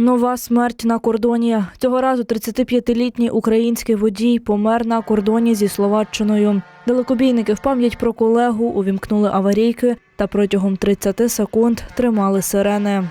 Нова смерть на кордоні. Цього разу 35-літній український водій помер на кордоні зі Словаччиною. Далекобійники в пам'ять про колегу увімкнули аварійки та протягом 30 секунд тримали сирени.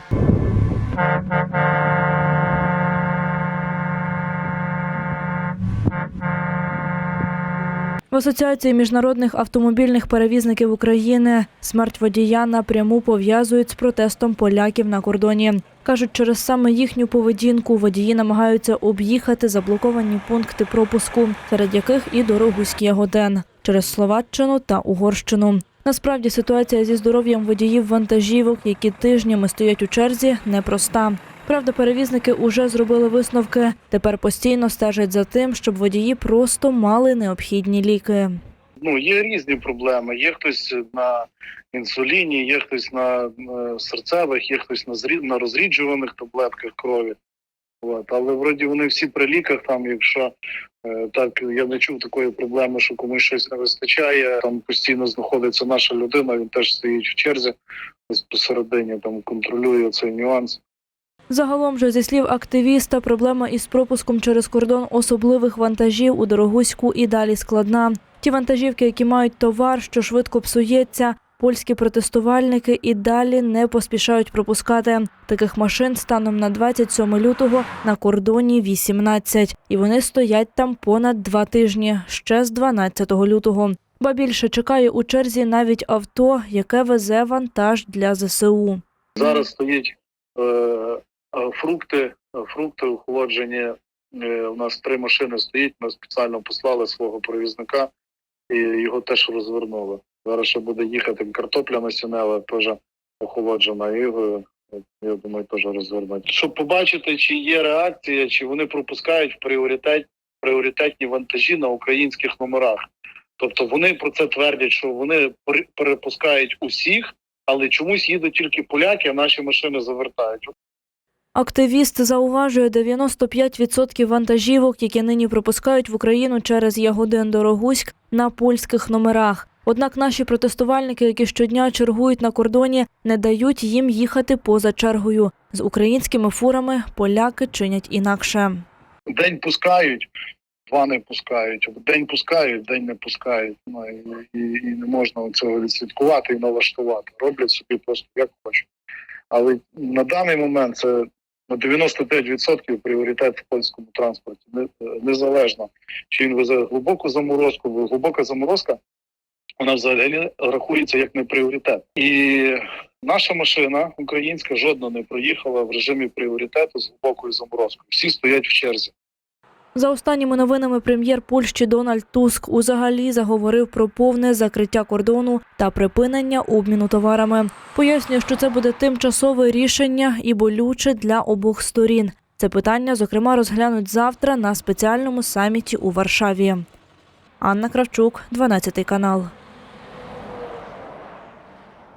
В Асоціації міжнародних автомобільних перевізників України смерть водія напряму пов'язують з протестом поляків на кордоні. Кажуть, через саме їхню поведінку водії намагаються об'їхати заблоковані пункти пропуску, серед яких і дорогуський Ягоден через Словаччину та Угорщину. Насправді ситуація зі здоров'ям водіїв вантажівок, які тижнями стоять у черзі, непроста. Правда, перевізники уже зробили висновки. Тепер постійно стежать за тим, щоб водії просто мали необхідні ліки. Ну, є різні проблеми. Є хтось на інсуліні, є хтось на е, серцевих, є хтось на зрі... на розріджуваних таблетках крові. От. Але вроді вони всі при ліках, там, якщо е, так я не чув такої проблеми, що комусь щось не вистачає, там постійно знаходиться наша людина, він теж стоїть в черзі посередині, там контролює цей нюанс. Загалом же, зі слів активіста, проблема із пропуском через кордон особливих вантажів у Дорогуську і далі складна. Ті вантажівки, які мають товар, що швидко псується, польські протестувальники і далі не поспішають пропускати. Таких машин станом на 27 лютого на кордоні 18. І вони стоять там понад два тижні, ще з 12 лютого. Ба більше чекає у черзі навіть авто, яке везе вантаж для ЗСУ. Зараз стоїть е, фрукти, е, фрукти охолоджені. Е, у нас три машини стоїть. Ми спеціально послали свого перевізника і його теж розвернули. Зараз ще буде їхати картопля насінева, теж охолоджена. І е, я думаю, теж розвернуть. Щоб побачити, чи є реакція, чи вони пропускають в пріоритет пріоритетні вантажі на українських номерах. Тобто вони про це твердять, що вони пере- перепускають усіх, але чомусь їдуть тільки поляки, а наші машини завертають. Активіст зауважує 95% вантажівок, які нині пропускають в Україну через Ягодин Дорогуськ на польських номерах. Однак наші протестувальники, які щодня чергують на кордоні, не дають їм їхати поза чергою. З українськими фурами поляки чинять інакше. День пускають, два не пускають, день пускають, день не пускають. Ну і, і, не можна цього відслідкувати і налаштувати. Роблять собі просто як хочуть. Але на даний момент це на 95% пріоритет в польському транспорті. Незалежно, чи він везе глибоку заморозку, бо глибока заморозка вона взагалі рахується як не пріоритет. І наша машина українська жодна не проїхала в режимі пріоритету з глибокою заморозкою. Всі стоять в черзі. За останніми новинами прем'єр Польщі Дональд Туск узагалі заговорив про повне закриття кордону та припинення обміну товарами. Пояснює, що це буде тимчасове рішення і болюче для обох сторін. Це питання, зокрема, розглянуть завтра на спеціальному саміті у Варшаві. Анна Кравчук, 12 канал.